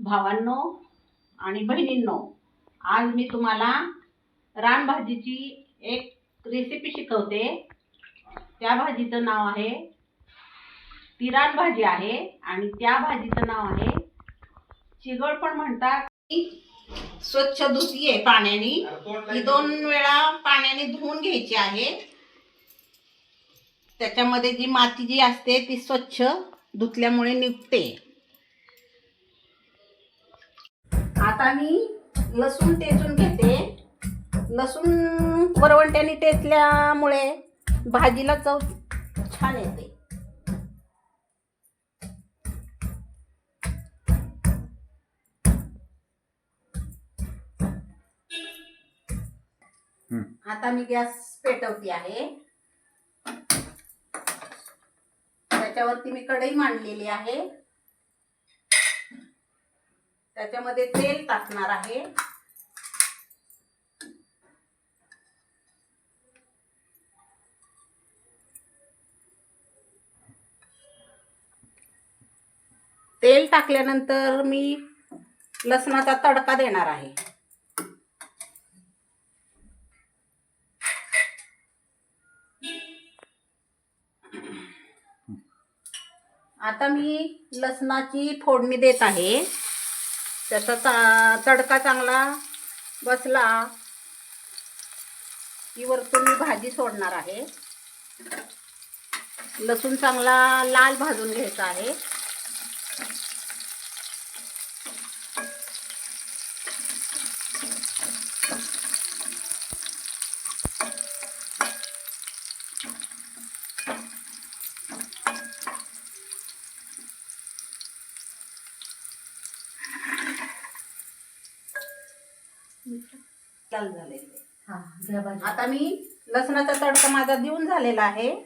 भावांनो आणि बहिणींनो आज मी तुम्हाला रानभाजीची एक रेसिपी शिकवते. त्या भाजीचं नाव आहे ती रानभाजी आहे आणि त्या भाजीचं नाव आहे चिगळ पण म्हणतात. स्वच्छ धुती आहे पाण्याने. ही दोन वेळा पाण्याने धुवून घ्यायची आहे. त्याच्यामध्ये जी माती जी असते ती स्वच्छ धुतल्यामुळे निघते. आता मी लसूण टेचून घेते. लसूण वरवंट्याने टेचल्यामुळे भाजीला चव छान येते. आता मी गॅस पेटवती आहे. त्याच्यावरती मी कढई मांडलेली आहे. त्याच्यामध्ये तेल टाकणार आहे. तेल टाकल्यानंतर मी लसणाचा तडका देणार आहे. आता मी लसणाची फोडणी देत आहे. त्याचा चा तडका चांगला बसला की वरतून मी भाजी सोडणार आहे. लसूण चांगला लाल भाजून घ्यायचा आहे. लाल आता मी लसणाचा तडका माझा देऊन झालेला आहे.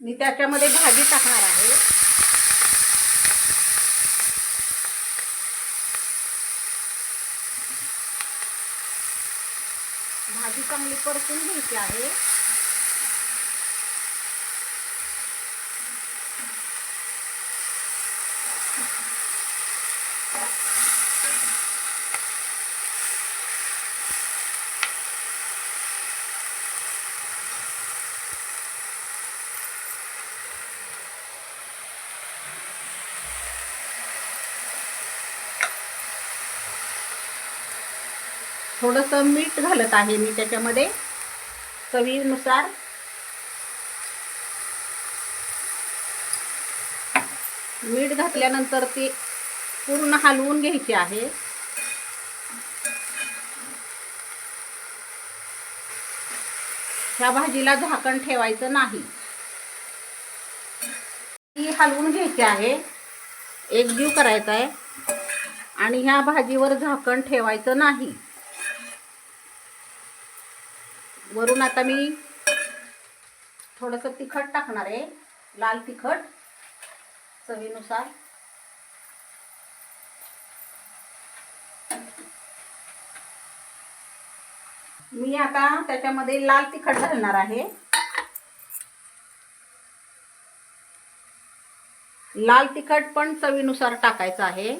मी त्याच्यामध्ये भाजी टाकणार आहे. भाजी चांगली परतून घ्यायची आहे. थोडंसं मीठ घालत आहे मी त्याच्यामध्ये चवीनुसार. मीठ घातल्यानंतर ती पूर्ण हलवून घ्यायची आहे. ह्या भाजीला झाकण ठेवायचं नाही. ती हलवून घ्यायची आहे. एकजीव करायचा आहे. आणि ह्या भाजीवर झाकण ठेवायचं नाही. वरून आता मी थोडंसं तिखट टाकणार आहे. लाल तिखट चवीनुसार. मी आता त्याच्यामध्ये लाल तिखट घालणार आहे. लाल तिखट पण चवीनुसार टाकायचं आहे.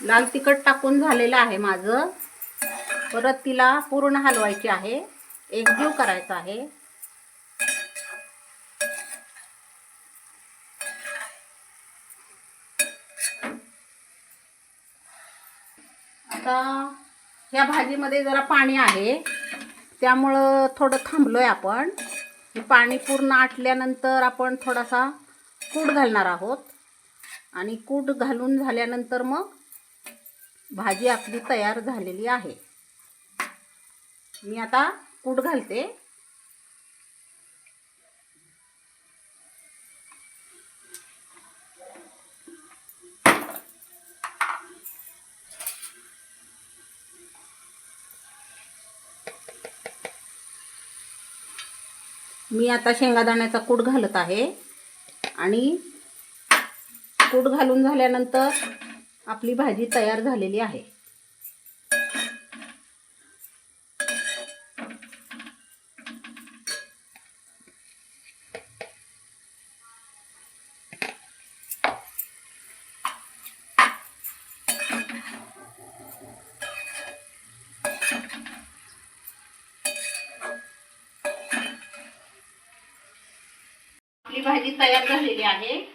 लाल तिखट टाकून झालेलं आहे माझं. परत तिला पूर्ण हलवायची आहे. एकजीव करायचा आहे. आता ह्या भाजीमध्ये जरा पाणी आहे. त्यामुळं थोडं थांबलो आहे आपण पाणी पूर्ण आटल्यानंतर आपण थोडासा कूट घालणार आहोत. आणि कूट घालून झाल्यानंतर मग भाजी आपली तयार झालेली आहे. मी आता कूट घालते. मी आता शेंगादाण्याचा कूट घालत आहे. आणि कूट घालून झाल्यानंतर आपली भाजी तयार झालेली आहे. भाजी तयार झालेली आहे.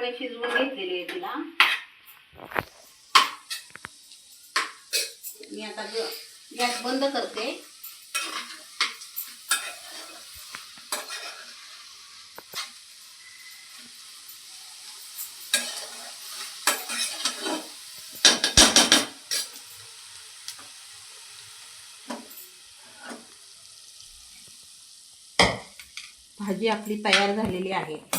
पूर्णपणे शिजवून घेतलेली आहे तिला. मी आता गॅस बंद करते. भाजी आपली तयार झालेली आहे.